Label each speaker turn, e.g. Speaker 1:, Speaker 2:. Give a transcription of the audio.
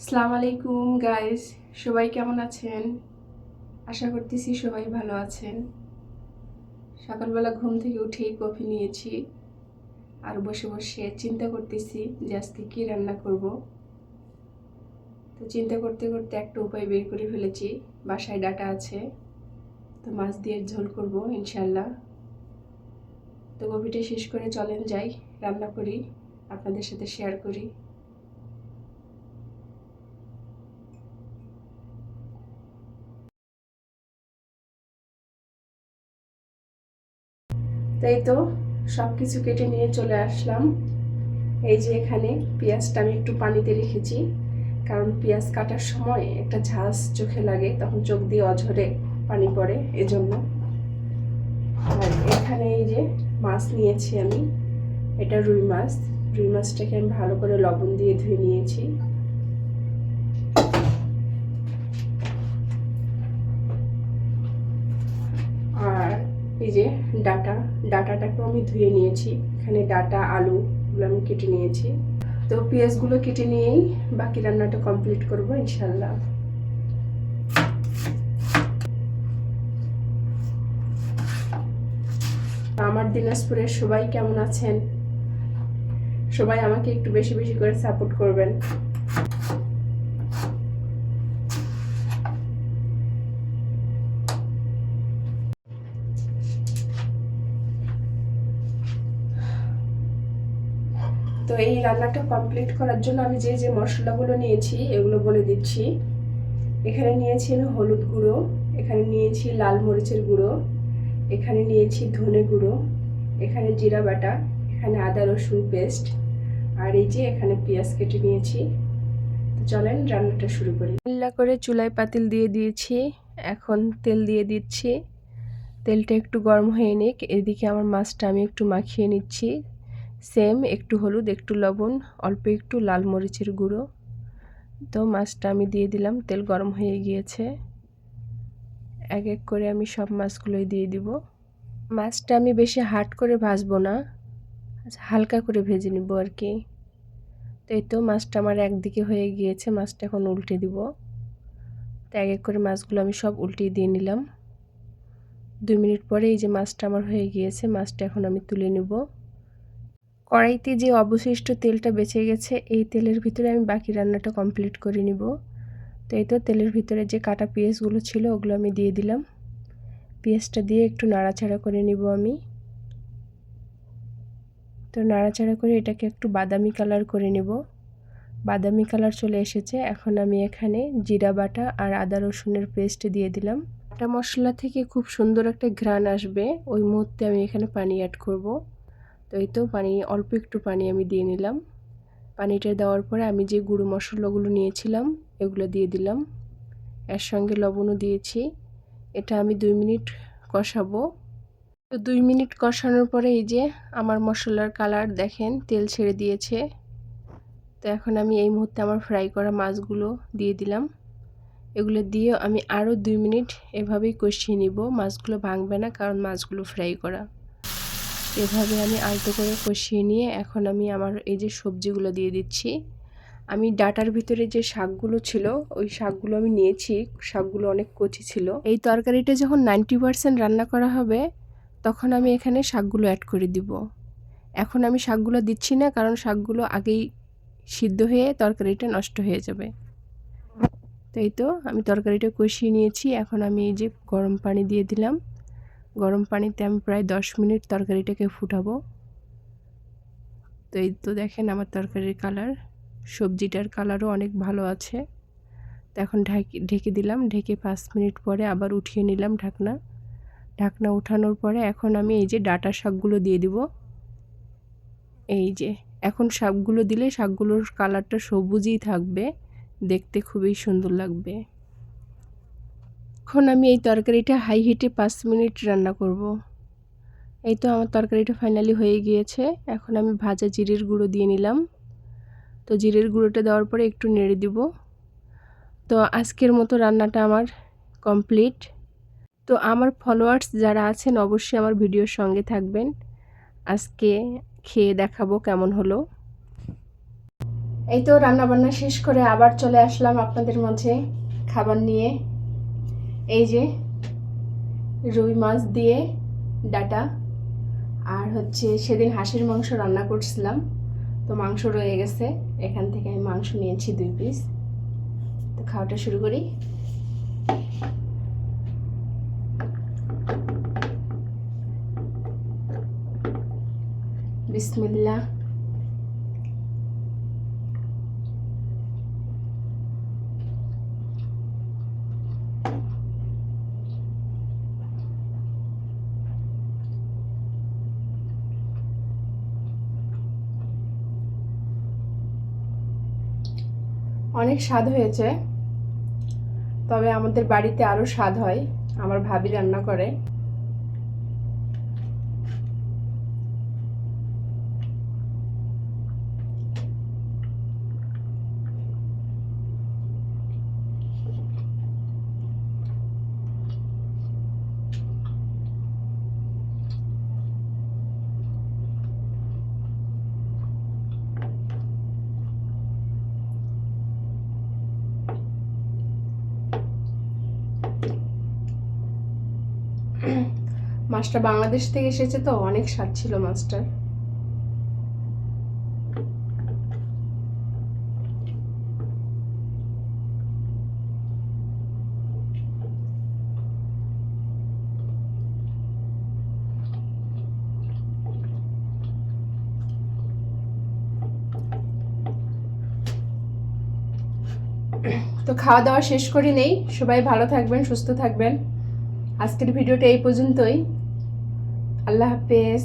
Speaker 1: আসসালামু আলাইকুম গাইস সবাই কেমন আছেন? আশা করতেছি সবাই ভালো আছেন। সকালবেলা ঘুম থেকে উঠেই কফি নিয়েছি আর বসে বসে চিন্তা করতেছি যে আজকে কী রান্না করব। তো চিন্তা করতে করতে একটা উপায় বের করে ফেলেছি। বাসায় ডাটা আছে, তো মাছ দিয়ে ঝোল করব ইনশাল্লাহ তো কফিটা শেষ করে চলেন যাই, রান্না করি, আপনাদের সাথে শেয়ার করি। তাই তো সব কিছু কেটে নিয়ে চলে আসলাম। এই যে এখানে পেঁয়াজটা আমি একটু পানিতে রেখেছি, কারণ পেঁয়াজ কাটার সময় একটা ঝাঁস চোখে লাগে, তখন চোখ দিয়ে অঝরে পানি পড়ে, এজন্য। আর এখানে এই যে মাছ নিয়েছি আমি, এটা রুই মাছ। রুই মাছটাকে আমি ভালো করে লবণ দিয়ে ধুয়ে নিয়েছি। এই যে ডাটা, ডাটাটাকেও আমি ধুয়ে নিয়েছি। এখানে ডাটা আলুগুলো আমি কেটে নিয়েছি। তো পেঁয়াজগুলো কেটে নিয়েই বাকি রান্নাটা কমপ্লিট করব ইনশাল্লাহ আমার দিনাজপুরের সবাই কেমন আছেন? সবাই আমাকে একটু বেশি বেশি করে সাপোর্ট করবেন। তো এই রান্নাটা কমপ্লিট করার জন্য আমি যে যে মশলাগুলো নিয়েছি, এগুলো বলে দিচ্ছি। এখানে নিয়েছি হলুদ গুঁড়ো, এখানে নিয়েছি লাল মরিচের গুঁড়ো, এখানে নিয়েছি ধনে গুঁড়ো, এখানে জিরা বাটা, এখানে আদা রসুন পেস্ট, আর এই যে এখানে পেঁয়াজ কেটে নিয়েছি। তো চলেন রান্নাটা শুরু করি। রান্না করে চুলায় পাতিল দিয়ে দিয়েছি, এখন তেল দিয়ে দিচ্ছি। তেলটা একটু গরম হয়ে নিক, এদিকে আমার মাছটা আমি একটু মাখিয়ে নিচ্ছি। সেম, একটু হলুদ, একটু লবণ, অল্প একটু লাল মরিচের গুঁড়ো। তো মাছটা আমি দিয়ে দিলাম, তেল গরম হয়ে গিয়েছে। এক এক করে আমি সব মাছগুলোই দিয়ে দিব। মাছটা আমি বেশি হাট করে ভাজবো না, হালকা করে ভেজে নিব আর কি। তো এই তো মাছটা আমার একদিকে হয়ে গিয়েছে, মাছটা এখন উল্টে দিব। তো এক এক করে মাছগুলো আমি সব উল্টিয়ে দিয়ে নিলাম। দুই মিনিট পরে এই যে মাছটা আমার হয়ে গিয়েছে, মাছটা এখন আমি তুলে নেব। কড়াইতে যে অবশিষ্ট তেলটা বেঁচে গেছে, এই তেলের ভিতরে আমি বাকি রান্নাটা কমপ্লিট করে নিব। তো এই তো তেলের ভিতরে যে কাটা পেঁয়াজগুলো ছিল, ওগুলো আমি দিয়ে দিলাম। পেঁয়াজটা দিয়ে একটু নাড়াচাড়া করে নিব আমি। তো নাড়াচাড়া করে এটাকে একটু বাদামি কালার করে নেব। বাদামি কালার চলে এসেছে, এখন আমি এখানে জিরা বাটা আর আদা রসুনের পেস্ট দিয়ে দিলাম। বাটা মশলা থেকে খুব সুন্দর একটা ঘ্রাণ আসবে, ওই মুহূর্তে আমি এখানে পানি অ্যাড করব। তো এই তো পানি, অল্প একটু পানি আমি দিয়ে নিলাম। পানিটা দেওয়ার পরে আমি যে গুঁড়ো মশলাগুলো নিয়েছিলাম, এগুলো দিয়ে দিলাম। এর সঙ্গে লবণও দিয়েছি। এটা আমি দুই মিনিট কষাবো। তো দুই মিনিট কষানোর পরে এই যে আমার মশলার কালার দেখেন, তেল ছেড়ে দিয়েছে। তো এখন আমি এই মুহূর্তে আমার ফ্রাই করা মাছগুলো দিয়ে দিলাম। এগুলো দিয়ে আমি আরও দুই মিনিট এভাবেই কষিয়ে নিব। মাছগুলো ভাঙবে না, কারণ মাছগুলো ফ্রাই করা। এভাবে আমি আলতো করে কষিয়ে নিয়ে এখন আমি আমার এই যে সবজিগুলো দিয়ে দিচ্ছি। আমি ডাটার ভিতরে যে শাকগুলো ছিল, ওই শাকগুলো আমি নিয়েছি। শাকগুলো অনেক কচি ছিল। এই তরকারিটা যখন নাইনটি পারসেন্ট রান্না করা হবে, তখন আমি এখানে শাকগুলো অ্যাড করে দিব। এখন আমি শাকগুলো দিচ্ছি না, কারণ শাকগুলো আগেই সিদ্ধ হয়ে তরকারিটা নষ্ট হয়ে যাবে। তাই তো, আমি তরকারিটা কষিয়ে নিয়েছি। এখন আমি এই যে গরম পানি দিয়ে দিলাম। গরম পানিতে আমি প্রায় দশ মিনিট তরকারিটাকে ফুটাবো। তো এই তো দেখেন আমার তরকারির কালার। সবজিটার কালারও অনেক ভালো আছে। তো এখন ঢাকি, ঢেকে দিলাম। ঢেকে পাঁচ মিনিট পরে আবার উঠিয়ে নিলাম ঢাকনা। ঢাকনা উঠানোর পরে এখন আমি এই যে ডাটা শাকগুলো দিয়ে দিব। এই যে এখন শাকগুলো দিলে শাকগুলোর কালারটা সবুজই থাকবে। দেখতে খুবই সুন্দর লাগবে। এখন আমি এই তরকারিটা হাই হিটে পাঁচ মিনিট রান্না করব। এই তো আমার তরকারিটা ফাইনালি হয়ে গিয়েছে। এখন আমি ভাজা জিরের গুঁড়ো দিয়ে নিলাম। তো জিরের গুঁড়োটা দেওয়ার পরে একটু নেড়ে দিব। তো আজকের মতো রান্নাটা আমার কমপ্লিট তো আমার ফলোয়ার্স যারা আছেন অবশ্যই আমার ভিডিওর সঙ্গে থাকবেন। আজকে খেয়ে দেখাবো কেমন হলো। এই তো রান্না বান্না শেষ করে আবার চলে আসলাম আপনাদের মাঝে খাবার নিয়ে। এই যে রুই মাছ দিয়ে ডাটা আর হচ্ছে সেদিন হাঁসের মাংস রান্না করছিলাম, তো মাংস রয়ে গেছে। এখান থেকে আমি মাংস নিয়েছি দুই পিস তো খাওয়াটা শুরু করি। বিসমিল্লাহ। অনেক স্বাদ হয়েছে। তবে আমাদের বাড়িতে আরও স্বাদ হয়। আমার ভাবি রান্না করে। মাছটা বাংলাদেশ থেকে এসেছে তো, অনেক স্বাদ ছিল মাছটার তো খাওয়া দাওয়া শেষ করি নেই, সবাই ভালো থাকবেন, সুস্থ থাকবেন। আজকের ভিডিওটা এই পর্যন্তই। আল্লাহ হাফেজ।